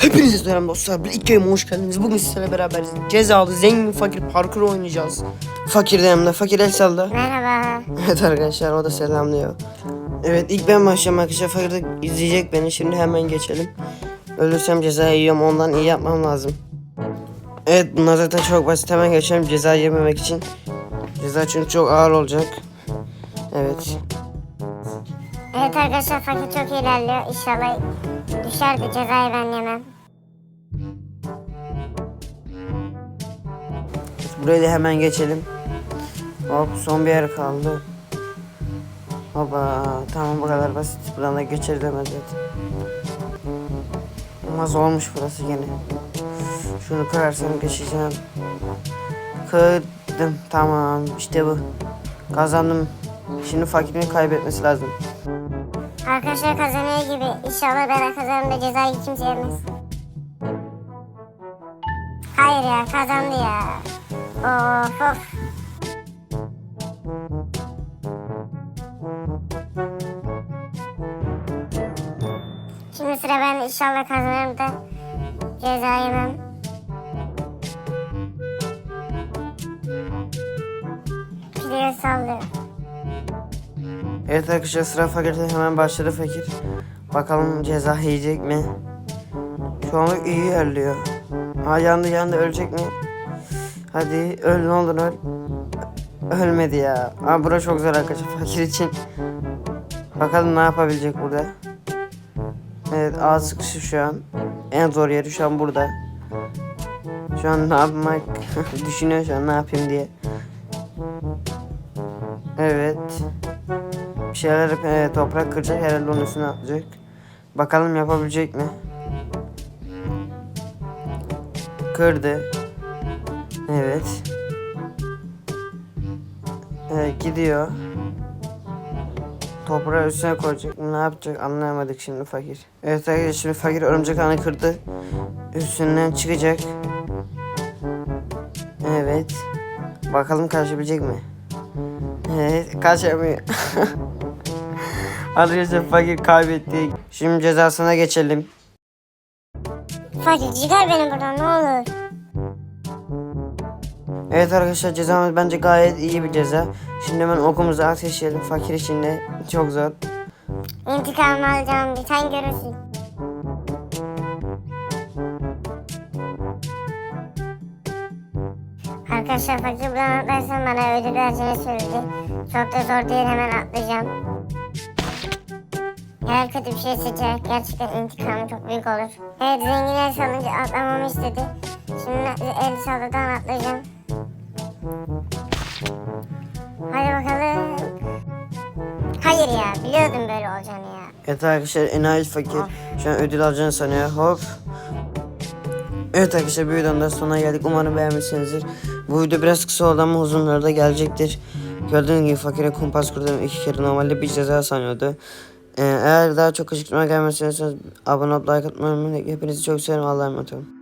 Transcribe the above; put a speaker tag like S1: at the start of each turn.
S1: Hepinize selam dostlar. Bir ilk köyüme hoş geldiniz. Bugün sizlerle beraber cezalı zengin fakir parkur oynayacağız. Fakir de yanımda. Fakir el salla.
S2: Merhaba.
S1: Evet arkadaşlar o da selamlıyor. Evet ilk ben başlayacağım arkadaşlar. Fakir de izleyecek beni. Şimdi hemen geçelim. Ölürsem ceza yiyorum. Ondan iyi yapmam lazım. Evet bunlar zaten çok basit. Hemen geçelim ceza yememek için. Ceza çünkü çok ağır olacak. Evet.
S2: Evet arkadaşlar fakir çok ilerliyor. İnşallah de cezayı ben yemem.
S1: Burayı da hemen geçelim. Hop son bir yer kaldı. Hopa tamam bu kadar basit. Buradan da geçeriz hemen zaten. Ama zormuş burası gene. Şunu kırarsam geçeceğim. Kırdım tamam işte bu. Kazandım. Şimdi fakirin kaybetmesi lazım.
S2: Arkadaşlar kazanıyor gibi. İnşallah ben kazanırım da cezayı kimse yemez. Hayır ya kazandı ya. Of of. Şimdi sıra ben inşallah kazanırım da ceza yemem. Pideyi sallıyor.
S1: Evet arkadaşlar sıra fakirde hemen başladı fakir. Bakalım ceza yiyecek mi? Şu anlık iyi ilerliyor. Ha yandı yandı ölecek mi? Hadi öl ne olur öl. Ölmedi ya. Ama bura çok zor arkadaşlar fakir için. Bakalım ne yapabilecek burada. Evet ağız sıkışı şu an. En zor yeri şu an burada. Şu an ne yapmak düşünüyor şu an ne yapayım diye. Evet. Şeyler e, toprak kıracak herhalde onun üstüne atacak. Bakalım yapabilecek mi? Kırdı. Evet. Evet gidiyor. Toprağı üstüne koyacak. Ne yapacak anlayamadık şimdi fakir. Evet arkadaşlar şimdi fakir örümcek ağını kırdı. Üstünden çıkacak. Evet. Bakalım kaçabilecek mi? Evet kaçamıyor. Arkadaşlar fakir kaybetti. Şimdi cezasına geçelim.
S2: Fakir çıkar beni buradan ne olur.
S1: Evet arkadaşlar cezamız bence gayet iyi bir ceza. Şimdi hemen okumuzu ateşleyelim. Fakir için de çok zor.
S2: İntikamımı alacağım bir sen görürsün. Arkadaşlar fakir buradan atlarsam bana ödül vereceğini söyledi. Çok da zor değil hemen atlayacağım. Eğer kötü bir şey seçer gerçekten intikamı çok büyük olur. Evet zengin el salınca atlamamı istedi. Şimdi el salladan atlayacağım. Hadi bakalım. Hayır ya biliyordum böyle olacağını ya.
S1: Evet arkadaşlar enayi fakir. Şu an ödül alacağını sanıyor. Hop. Evet arkadaşlar bir videonun da sonuna geldik. Umarım beğenmişsinizdir. Bu video biraz kısa oldu ama uzunları da gelecektir. Gördüğünüz gibi fakire kumpas kurdum iki kere normalde bir ceza sanıyordu. Ee, eğer daha çok kışkırtma gelmesini istiyorsanız abone olup like atmayı unutmayın. Hepinizi çok seviyorum. Allah'a emanet olun.